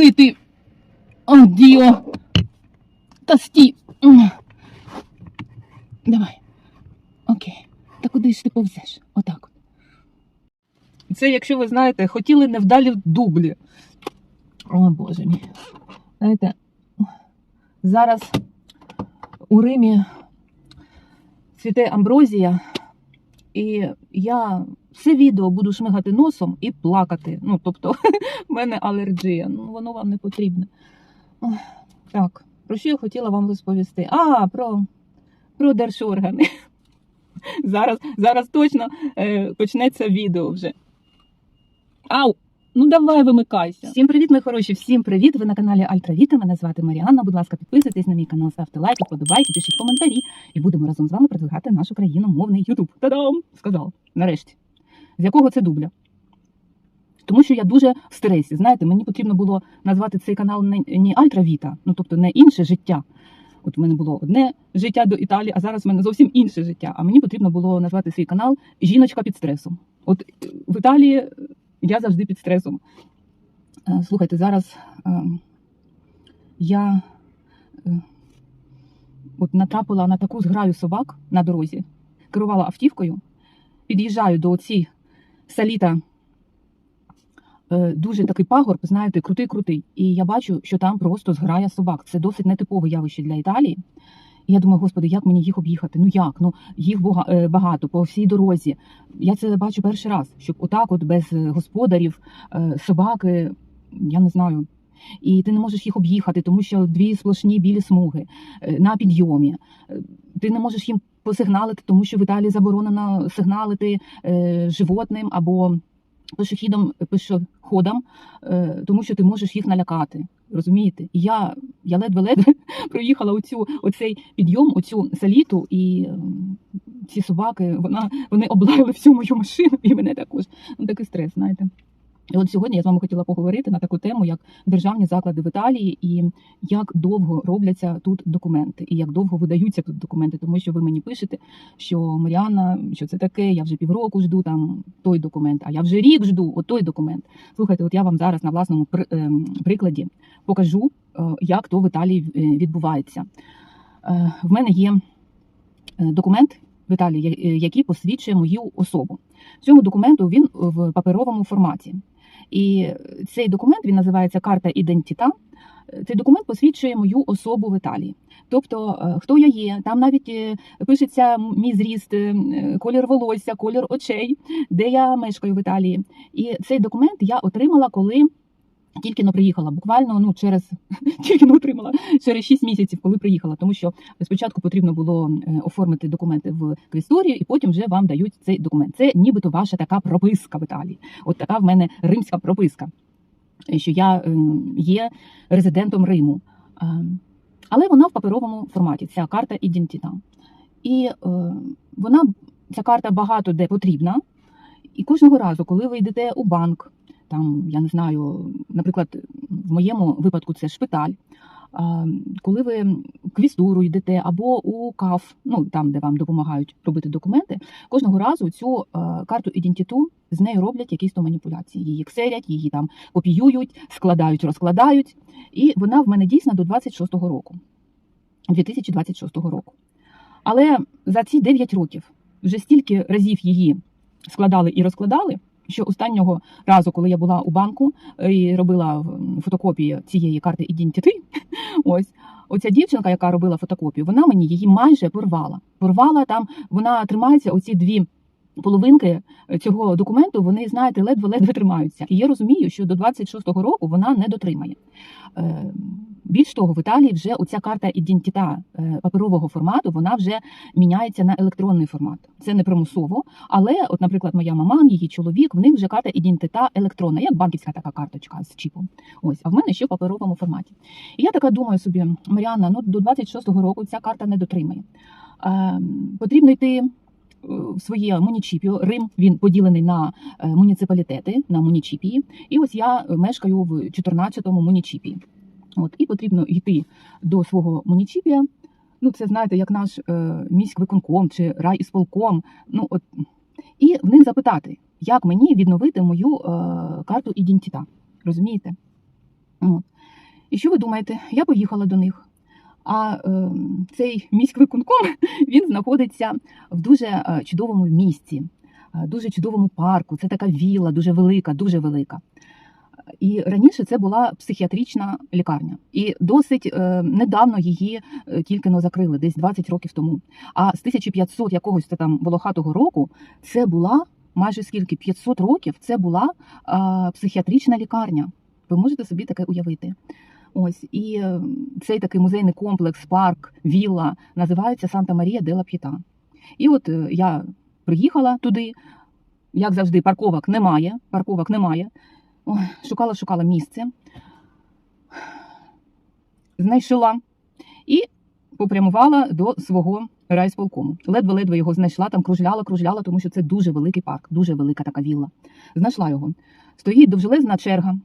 Куди? О, Діо. Та стій. Давай. Окей. Та куди ж ти повзеш? Отак. от. Це, якщо ви знаєте, хотіли невдалі дублі. О, Боже мій. Знаєте, зараз у Римі цвіте амброзія, і я все відео буду шмигати носом і плакати. Ну, тобто, в мене алергія. Ну, воно вам не потрібне. Так, про що я хотіла вам розповісти? А, про, про держоргани. Зараз, зараз точно е, почнеться відео вже. Ау! Ну давай вимикайся. Всім привіт, мої хороші, всім привіт. Ви на каналі Альтравіта. Мене звати Маріанна. Будь ласка, підписуйтесь на мій канал, ставте лайки, подобайки, пишіть коментарі, і будемо разом з вами продвигати нашу країномовний Ютуб. Та-дам! Сказав. Нарешті. З якого це дубля? Тому що я дуже в стресі. Знаєте, мені потрібно було назвати цей канал не, Альтравіта, ну тобто не інше життя. От в мене було одне життя до Італії, а зараз в мене зовсім інше життя. А мені потрібно було назвати свій канал Жіночка під стресом. От в Італії я завжди під стресом. Е, Слухайте, зараз е, я е, от натрапила на таку зграю собак на дорозі, керувала автівкою, під'їжджаю до оці саліта. е, Дуже такий пагорб, знаєте, крутий-крутий. І я бачу, що там просто зграя собак. Це досить нетипове явище для Італії. І я думаю, господи, як мені їх об'їхати? Ну як? Ну їх е, багато по всій дорозі. Я це бачу перший раз, щоб отак, от без е, господарів, собаки, я не знаю. І ти не можеш їх об'їхати, тому що дві сплошні білі смуги на підйомі. Ти не можеш їм посигналити, тому що в Італії заборонено сигналити е, животним або пішохідом, пішоходам, е, тому що ти можеш їх налякати. Розумієте? І я, я ледве-ледве проїхала оцю, оцей підйом, оцю саліту, і ем, ці собаки, вона, вони облаяли всю мою машину і мене також. Ну, такий стрес, знаєте. І от сьогодні я з вами хотіла поговорити на таку тему, як державні заклади в Італії, і як довго робляться тут документи, і як довго видаються тут документи, тому що ви мені пишете, що Маріанна, що це таке, я вже півроку жду там той документ, а я вже рік жду от той документ. Слухайте, от я вам зараз на власному ем, прикладі покажу, е, як то в Італії е, відбувається. Е, В мене є е, документ в Італії, я- е, який посвідчує мою особу. В цьому документу він в паперовому форматі. І цей документ він називається карта ідентіта. Цей документ посвідчує мою особу в Італії. Тобто, е, хто я є, там навіть е, пишеться мій зріст, е, колір волосся, колір очей, де я мешкаю в Італії. І цей документ я отримала, коли тільки но приїхала. Буквально ну через тільки но отримала через 6 місяців, коли приїхала. Тому що спочатку потрібно було е, оформити документи в квесторію, і потім вже вам дають цей документ. Це нібито ваша така прописка в Італії. От така в мене римська прописка, е, що я е, є резидентом Риму. Але вона в паперовому форматі, ця карта ідентіта. І вона, ця карта багато де потрібна. І кожного разу, коли ви йдете у банк, там, я не знаю, наприклад, в моєму випадку це шпиталь. Коли ви квістуру йдете або у КАФ, ну там, де вам допомагають робити документи, кожного разу цю карту ідентиту з нею роблять якісь то маніпуляції. Її ксерять, її там копіюють, складають, розкладають. І вона в мене дійсна до 26-го року, 2026 року. Але за ці 9 років вже стільки разів її складали і розкладали, що останнього разу, коли я була у банку е, і робила фотокопію цієї карти ідентити, ось оця дівчинка, яка робила фотокопію, вона мені її майже порвала. Порвала там, вона тримається оці дві. Половинки цього документу вони, знаєте, ледве-ледве тримаються. І я розумію, що до 26-го року вона не дотримає. Е, Більш того, в Італії вже оця карта ідентита е, паперового формату вона вже міняється на електронний формат. Це не примусово, але, от, наприклад, моя мама, її чоловік, в них вже карта ідентита електронна, як банківська така карточка з чіпом. Ось, а в мене ще в паперовому форматі. І я така думаю собі, Маріанна, ну до 26-го року ця карта не дотримає. Е, потрібно йти е, своє мунічіпіо. Рим він поділений на е, муніципалітети, на мунічіпії. І ось я мешкаю в 14-му мунічіпії. От, і потрібно йти до свого мунічіпія. Ну, це знаєте, як наш е, міськвиконком чи райісполком. Ну, от, і в них запитати, як мені відновити мою е, карту ідентита. Розумієте? От. І що ви думаєте? Я поїхала до них. А е, цей міськвиконком він знаходиться в дуже е, чудовому місці, е, дуже чудовому парку. Це така вілла, дуже велика, дуже велика. І раніше це була психіатрична лікарня, і досить е, недавно її е, тільки но закрили, десь 20 років тому. А з 1500 якогось там волохатого року це була майже скільки 500 років. Це була е, психіатрична лікарня. Ви можете собі таке уявити. Ось і е, цей такий музейний комплекс, парк, вілла називається Санта Марія де ла П'єта. І от е, я приїхала туди, як завжди, парковок немає. Парковок немає. Шукала, шукала місце, знайшла і попрямувала до свого райсполкому. Ледве-ледве його знайшла, там кружляла, кружляла, тому що це дуже великий парк, дуже велика така вілла. Знайшла його. Стоїть довжелезна черга.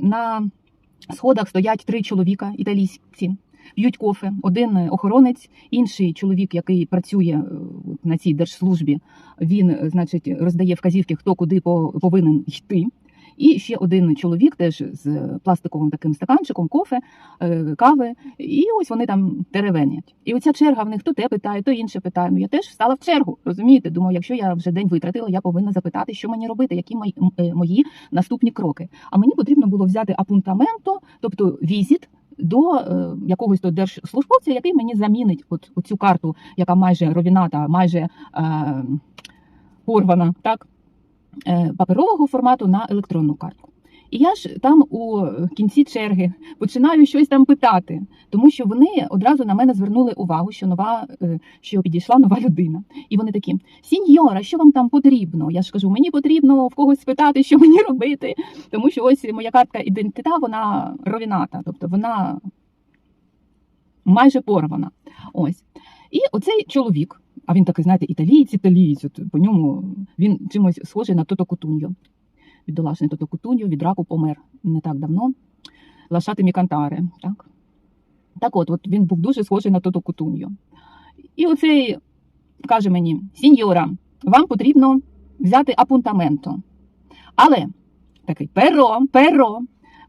На сходах стоять три чоловіка італійці, п'ють кофе. Один охоронець, інший чоловік, який працює е, на цій держслужбі, він, е, значить, роздає вказівки, хто куди по- повинен йти. І ще один чоловік, теж з пластиковим таким стаканчиком, кофе, е, кави, і ось вони там теревенять. І оця черга в них то те питає, то інше питає. Ну я теж встала в чергу. Розумієте? Думаю, якщо я вже день витратила, я повинна запитати, що мені робити, які мої, е, наступні кроки. А мені потрібно було взяти апунтаменто, тобто візит. До е, якогось то держслужбовця, який мені замінить от, цю карту, яка майже ровіната, майже е, порвана, так, паперового формату на електронну картку. І я ж там у кінці черги починаю щось там питати, тому що вони одразу на мене звернули увагу, що нова, е, що підійшла нова людина. І вони такі: Сіньора, що вам там потрібно? Я ж кажу, мені потрібно в когось спитати, що мені робити, тому що ось моя картка ідентита, вона ровіната, тобто вона майже порвана. Ось. І оцей чоловік, а він такий, знаєте, італієць, от по ньому він чимось схожий на Тото Кутуньо. Бідолашний Тото Кутуньо від раку помер не так давно. Лашати Мікантаре. Так? так от, от він був дуже схожий на Тото Кутуньо. І оцей каже мені: Сіньора, вам потрібно взяти апунтаменто. Але такий перо, перо.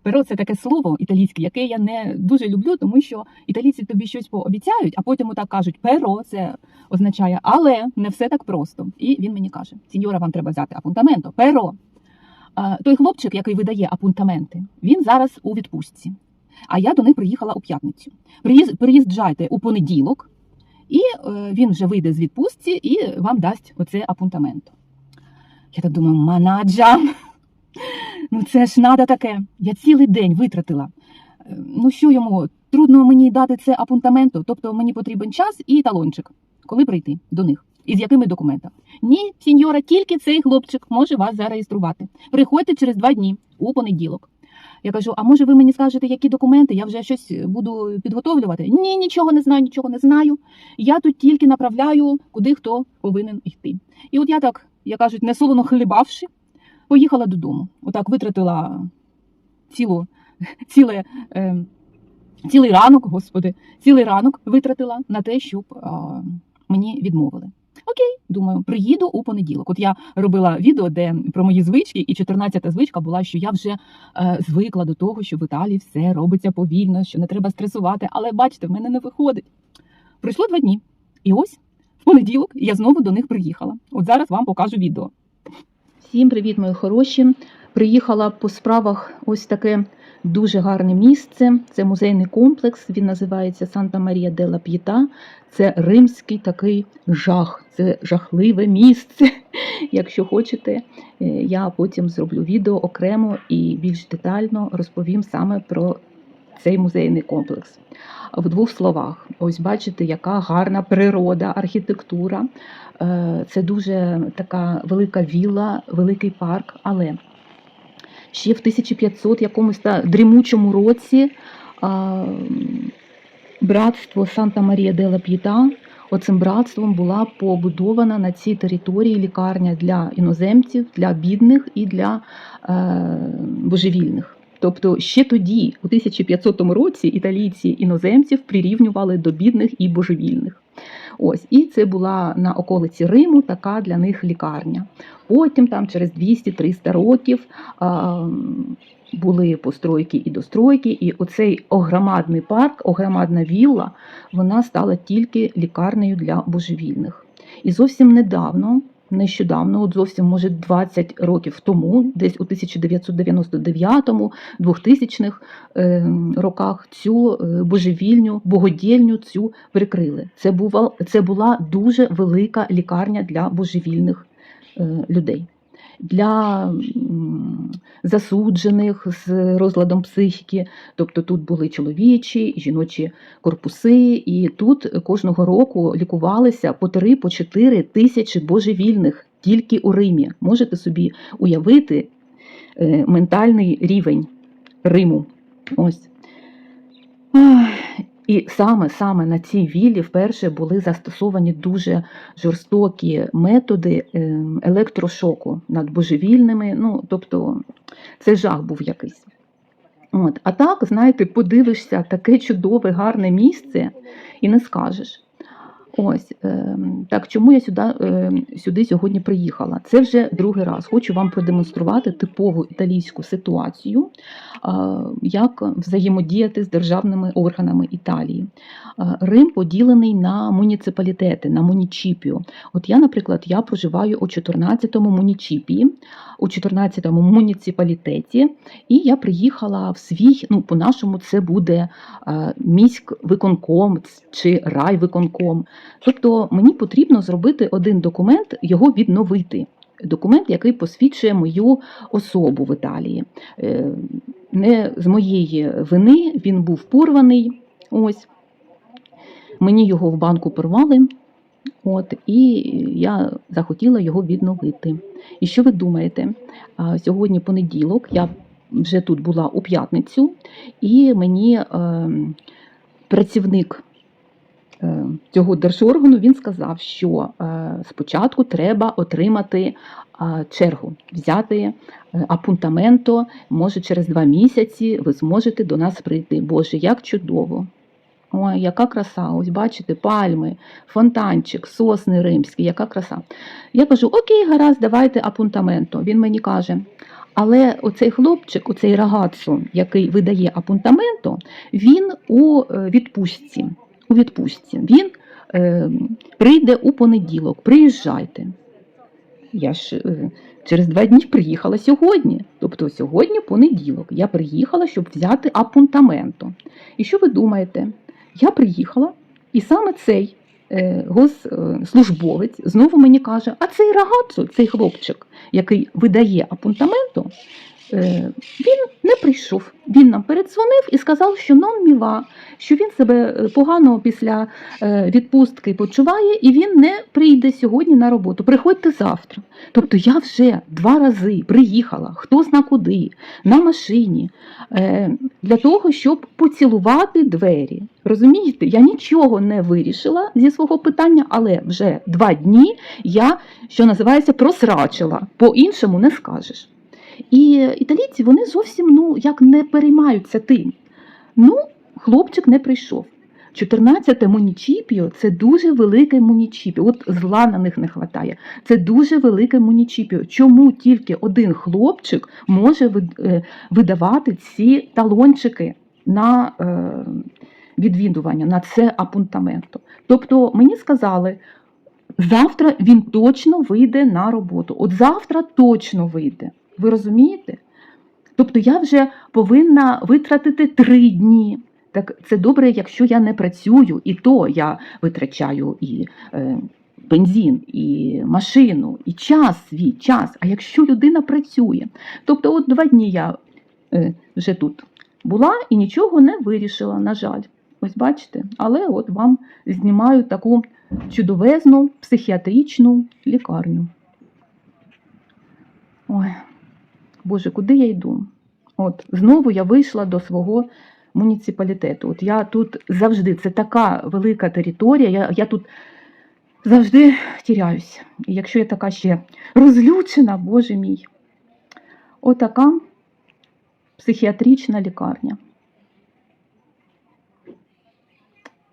Перо це таке слово італійське, яке я не дуже люблю, тому що італійці тобі щось пообіцяють, а потім отак кажуть, перо це означає, але не все так просто. І він мені каже: Сіньора, вам треба взяти апунтаменто, перо. Той хлопчик, який видає апунтаменти, він зараз у відпустці. А я до них приїхала у п'ятницю. Приїжджайте у понеділок, і е, він вже вийде з відпустці і вам дасть оце апунтаменто. Я так думаю, манаджа. Ну це ж надо таке. Я цілий день витратила. Е, Ну що йому? Трудно мені дати це апунтаменто, тобто мені потрібен час і талончик. Коли прийти до них? І з якими документами? Ні, сіньора, тільки цей хлопчик може вас зареєструвати. Приходьте через два дні у понеділок. Я кажу: а може ви мені скажете, які документи? Я вже щось буду підготовлювати? Ні, нічого не знаю, нічого не знаю. Я тут тільки направляю, куди хто повинен йти. І от я так, як кажуть, не солоно хлібавши, поїхала додому. Отак витратила цілу, ціле, е, цілий ранок, господи, цілий ранок витратила на те, щоб а, мені відмовили. Окей, думаю, приїду у понеділок. От я робила відео, де про мої звички, і 14-та звичка була, що я вже е, звикла до того, що в Італії все робиться повільно, що не треба стресувати. Але бачите, в мене не виходить. Пройшло два дні. І ось в понеділок я знову до них приїхала. От зараз вам покажу відео. Всім привіт, мої хороші. Приїхала по справах ось таке дуже гарне місце. Це музейний комплекс. Він називається Санта Марія де ла П'єта. Це римський такий жах. Це жахливе місце. Якщо хочете, е, я потім зроблю відео окремо і більш детально розповім саме про цей музейний комплекс. В двох словах, ось бачите, яка гарна природа, архітектура. Е, Це дуже така велика вілла, великий парк. Але ще в 1500 якомусь та дрімучому році братство Санта Марія де ла П'єта оцим братством була побудована на цій території лікарня для іноземців, для бідних і для е, божевільних. Тобто ще тоді, у 1500 році, італійці іноземців прирівнювали до бідних і божевільних. Ось, і це була на околиці Риму така для них лікарня. Потім, там, через 200-300 років, а, були постройки і достройки, і оцей огромадний парк, огромадна вілла, вона стала тільки лікарнею для божевільних. І зовсім недавно, нещодавно, от зовсім може 20 років тому, десь у 1999-2000 е, роках, цю е, божевільню, богодільню цю прикрили. Це була, це була дуже велика лікарня для божевільних е, людей. Для засуджених з розладом психіки, тобто тут були чоловічі і жіночі корпуси, і тут кожного року лікувалися по 3 по 4 тисячі божевільних тільки у Римі. Можете собі уявити е, ментальний рівень Риму. Ось. І саме саме на цій віллі вперше були застосовані дуже жорстокі методи е, електрошоку над божевільними. Ну, тобто, це жах був якийсь. От. А так, знаєте, подивишся таке чудове, гарне місце і не скажеш. Ось е, так, чому я сюди, е, сюди сьогодні приїхала? Це вже другий раз. Хочу вам продемонструвати типову італійську ситуацію, е, як взаємодіяти з державними органами Італії. Е, Рим поділений на муніципалітети, на мунічіпіо. От я, наприклад, я проживаю у 14-му мунічіпії, у 14-му муніципалітеті, і я приїхала в свій, ну, по-нашому, це буде е, міськвиконком чи райвиконком. Тобто мені потрібно зробити один документ, його відновити. Документ, який посвідчує мою особу в Італії. Е, Не з моєї вини він був порваний. Ось. Мені його в банку порвали, от, і я захотіла його відновити. І що ви думаєте? Сьогодні понеділок, я вже тут була у п'ятницю, і мені е, працівник цього держоргану він сказав, що е, спочатку треба отримати е, чергу, взяти е, апунтаменто. Може, через два місяці ви зможете до нас прийти. Боже, як чудово! Ой, яка краса! Ось бачите, пальми, фонтанчик, сосни римські, яка краса. Я кажу: Окей, гаразд, давайте апунтаменто. Він мені каже. Але оцей хлопчик, оцей рагацу, який видає апунтаменто, він у е, відпустці. У відпустці. Він е, прийде у понеділок. Приїжджайте. Я ж е, через два дні приїхала сьогодні. Тобто сьогодні понеділок. Я приїхала, щоб взяти апунтаменто. І що ви думаєте? Я приїхала, і саме цей е, госслужбовець знову мені каже: а цей рагацу, цей хлопчик, який видає апунтаменто, е, він не прийшов. Він нам передзвонив і сказав, що нон міва, що він себе е, погано після е, відпустки почуває, і він не прийде сьогодні на роботу. Приходьте завтра. Тобто я вже два рази приїхала, хто зна куди, на машині, е, для того, щоб поцілувати двері. Розумієте, я нічого не вирішила зі свого питання, але вже два дні я, що називається, просрачила. По-іншому не скажеш. І італійці вони зовсім ну, як не переймаються тим. Ну, хлопчик не прийшов. 14 мунічіпіо це дуже велике мунічіпіо. От зла на них не вистачає. Це дуже велике мунічіпіо. Чому тільки один хлопчик може е, видавати ці талончики на е, відвідування, на це апунтаменто? Тобто мені сказали, завтра він точно вийде на роботу. От завтра точно вийде. Ви розумієте? Тобто я вже повинна витратити три дні. Так це добре, якщо я не працюю, і то я витрачаю і е, бензин, і машину, і час свій час. А якщо людина працює, тобто, от два дні я е, вже тут була і нічого не вирішила, на жаль. Ось бачите, але от вам знімаю таку чудовезну психіатричну лікарню. Ой, Боже, куди я йду? От знову я вийшла до свого муніципалітету. От я тут завжди, це така велика територія, я, я тут завжди тіряюсь. І якщо я така ще розлючена, Боже мій, отака психіатрична лікарня.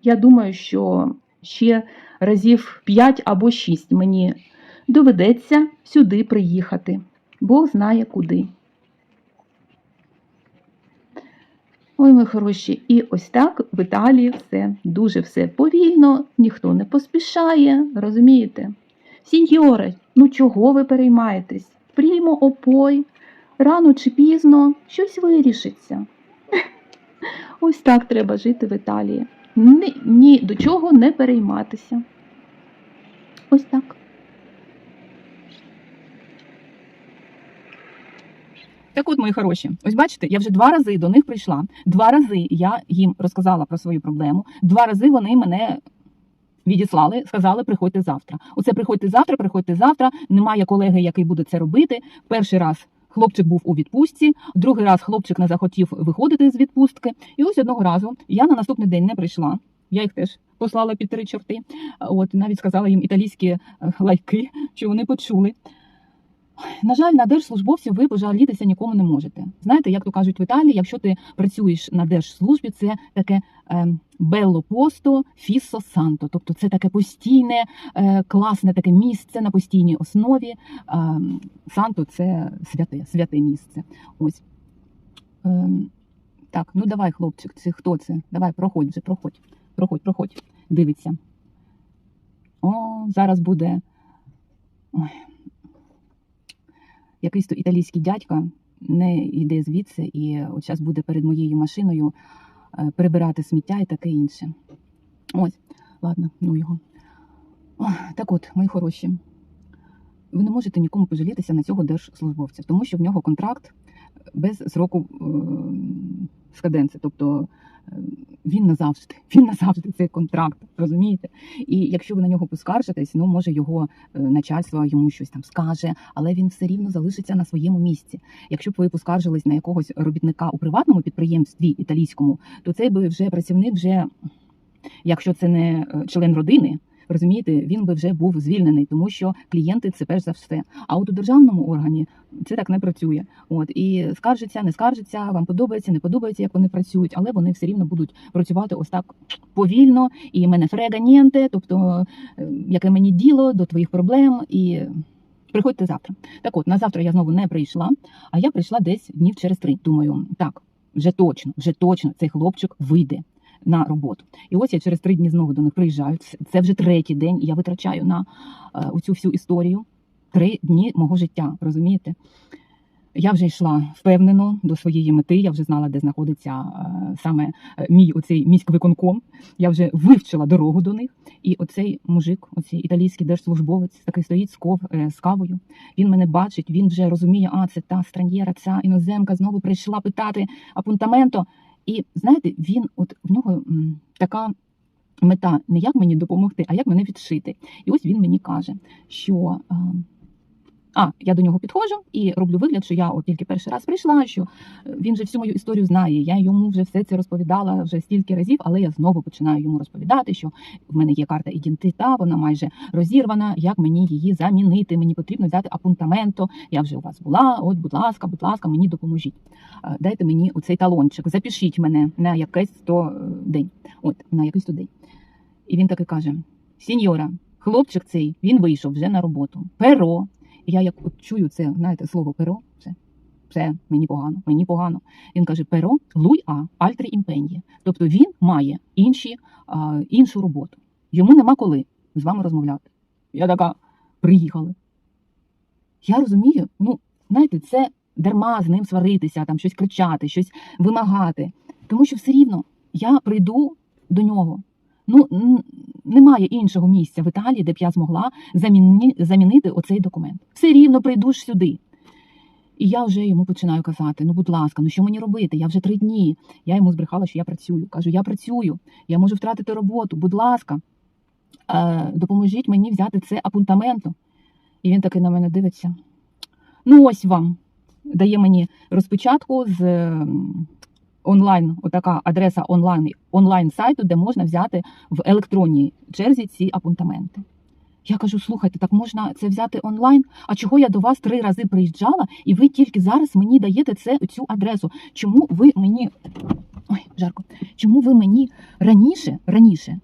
Я думаю, що ще разів 5 або 6 мені доведеться сюди приїхати. Бог знає куди. Ой, ми хороші. І ось так в Італії все дуже все повільно, ніхто не поспішає, розумієте? Сіньоре, ну чого ви переймаєтесь? Прімо опой, рано чи пізно щось вирішиться. Ось так треба жити в Італії. Ні, ні до чого не перейматися. Ось так. Так от, мої хороші, ось бачите, я вже два рази до них прийшла. Два рази я їм розказала про свою проблему. Два рази вони мене відіслали, сказали, приходьте завтра. Оце приходьте завтра, приходьте завтра. Немає колеги, який буде це робити. Перший раз хлопчик був у відпустці, другий раз хлопчик не захотів виходити з відпустки. І ось одного разу я на наступний день не прийшла. Я їх теж послала під три чорти. От навіть сказала їм італійські е, лайки, що вони почули. На жаль, на держслужбовців ви пожалітися нікому не можете. Знаєте, як то кажуть в Італії, якщо ти працюєш на держслужбі, це таке белло посто фіссо санто, тобто це таке постійне, е, класне таке місце на постійній основі. Санто це святе, святе місце. Ось. Е, так, ну давай, хлопчик, це хто це? Давай, проходь вже, проходь, проходь, проходь. Дивиться. О, зараз буде. Ой якийсь то італійський дядька не йде звідси, і от зараз буде перед моєю машиною е, прибирати сміття і таке інше. Ось, ладно, ну його. Так от, мої хороші, ви не можете нікому пожалітися на цього держслужбовця, тому що в нього контракт без сроку е, скаденци. Тобто е, він назавжди, він назавжди цей контракт, розумієте? І якщо ви на нього поскаржитесь, ну може його е, начальство йому щось там скаже, але він все рівно залишиться на своєму місці. Якщо б ви поскаржились на якогось робітника у приватному підприємстві італійському, то цей би вже працівник, вже якщо це не член родини. Розумієте, він би вже був звільнений, тому що клієнти це перш за все. А от у державному органі це так не працює. От і скаржиться, не скаржиться, вам подобається, не подобається, як вони працюють, але вони все рівно будуть працювати ось так повільно і мене фреганєнте, тобто е, яке мені діло до твоїх проблем і. Приходьте завтра. Так от, на завтра я знову не прийшла, а я прийшла десь днів через три. Думаю, так, вже точно, вже точно цей хлопчик вийде на роботу. І ось я через три дні знову до них приїжджаю. Це- вже третій день, я витрачаю на е, цю всю історію. Три дні мого життя, розумієте? Я вже йшла впевнено до своєї мети. Я вже знала, де знаходиться е, саме е, мій оцей міськвиконком. Я вже вивчила дорогу до них. І оцей мужик, оцей італійський держслужбовець, такий стоїть з, ков, з кавою. Він мене бачить, він вже розуміє, а це та странєра, ця іноземка знову прийшла питати апунтаменто. І знаєте, він, от в нього така мета не як мені допомогти, а як мене відшити. І ось він мені каже, що. А, я до нього підходжу і роблю вигляд, що я от тільки перший раз прийшла, що е, він вже всю мою історію знає. Я йому вже все це розповідала вже стільки разів, але я знову починаю йому розповідати, що в мене є карта ідентита, вона майже розірвана. Як мені її замінити? Мені потрібно взяти апунтаменто. Я вже у вас була. От, будь ласка, будь ласка, мені допоможіть. Дайте мені оцей талончик, запишіть мене на якийсь то е, день. От на якийсь то день. І він таки каже: Сіньора, хлопчик цей він вийшов вже на роботу. Перо. І я як от чую це, знаєте, слово перо, все, все, мені погано, мені погано. Він каже: перо луй а альтри імпенє. Тобто він має інші, а, іншу роботу. Йому нема коли з вами розмовляти. Я така приїхали. Я розумію, ну, знаєте, це дарма з ним сваритися, там щось кричати, щось вимагати. Тому що все рівно я прийду до нього. Ну, немає іншого місця в Італії, де б я змогла заміні, замінити оцей документ. Все рівно прийду ж сюди. І я вже йому починаю казати: ну, будь ласка, ну що мені робити? Я вже три дні. Я йому збрехала, що я працюю. Кажу, я працюю, я можу втратити роботу. Будь ласка, е, допоможіть мені взяти це апунтаменто. І він таки на мене дивиться. Ну, ось вам. Дає мені розпечатку з онлайн, отака адреса онлайн, онлайн сайту, де можна взяти в електронній черзі ці апунтаменти. Я кажу: слухайте, так можна це взяти онлайн? А чого я до вас три рази приїжджала, і ви тільки зараз мені даєте це цю адресу? Чому ви мені ой, жарко? Чому ви мені раніше, раніше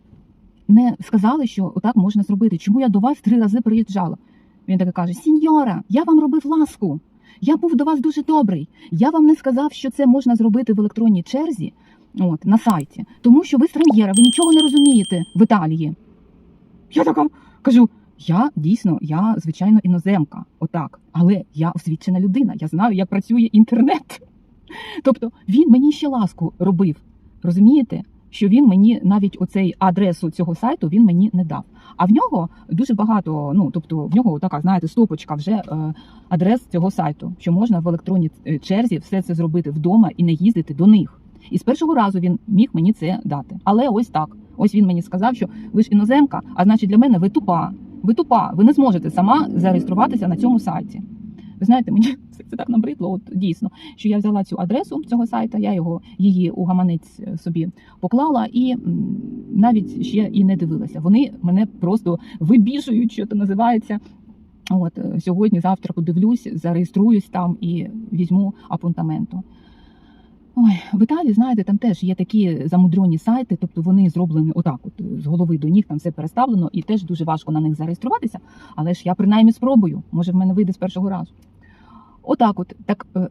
не сказали, що отак можна зробити? Чому я до вас три рази приїжджала? Він таки каже: Сіньора, я вам робив ласку. Я був до вас дуже добрий. Я вам не сказав, що це можна зробити в електронній черзі. От, на сайті. Тому що ви странєра, ви нічого не розумієте в Італії. Я така кажу: я дійсно, я звичайно іноземка, отак, але я освічена людина, я знаю, як працює інтернет. Тобто він мені ще ласку робив. Розумієте? Що він мені навіть оцей адресу цього сайту він мені не дав. А в нього дуже багато. Ну тобто в нього така, знаєте, стопочка вже е, адрес цього сайту, що можна в електронній е, черзі все це зробити вдома і не їздити до них. І з першого разу він міг мені це дати. Але ось так. Ось він мені сказав, що ви ж іноземка, а значить для мене ви тупа. Ви тупа, ви не зможете сама зареєструватися на цьому сайті. Ви знаєте, мені все це так набридло, от дійсно, що я взяла цю адресу цього сайту, я його її у гаманець е, собі поклала і навіть ще і не дивилася. Вони мене просто вибіжують, що це називається. От е, сьогодні, завтра подивлюсь, зареєструюсь там і візьму апунтаменту. Ой, в Італії, знаєте, там теж є такі замудрені сайти, тобто вони зроблені отак, от з голови до ніг, там все переставлено, і теж дуже важко на них зареєструватися. Але ж я принаймні спробую. Може, в мене вийде з першого разу. Отак, от так. е,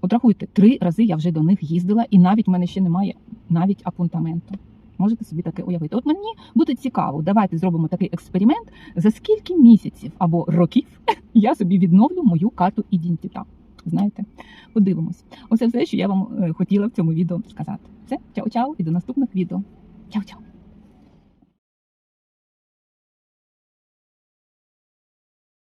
От рахуйте, три рази я вже до них їздила, і навіть в мене ще немає навіть апунтаменту. Можете собі таке уявити. От мені буде цікаво, давайте зробимо такий експеримент, за скільки місяців або років я собі відновлю мою карту ідентита. Знаєте, подивимось. Оце все, що я вам е, хотіла в цьому відео сказати. Все, чао-чао і до наступних відео. Чао-чао.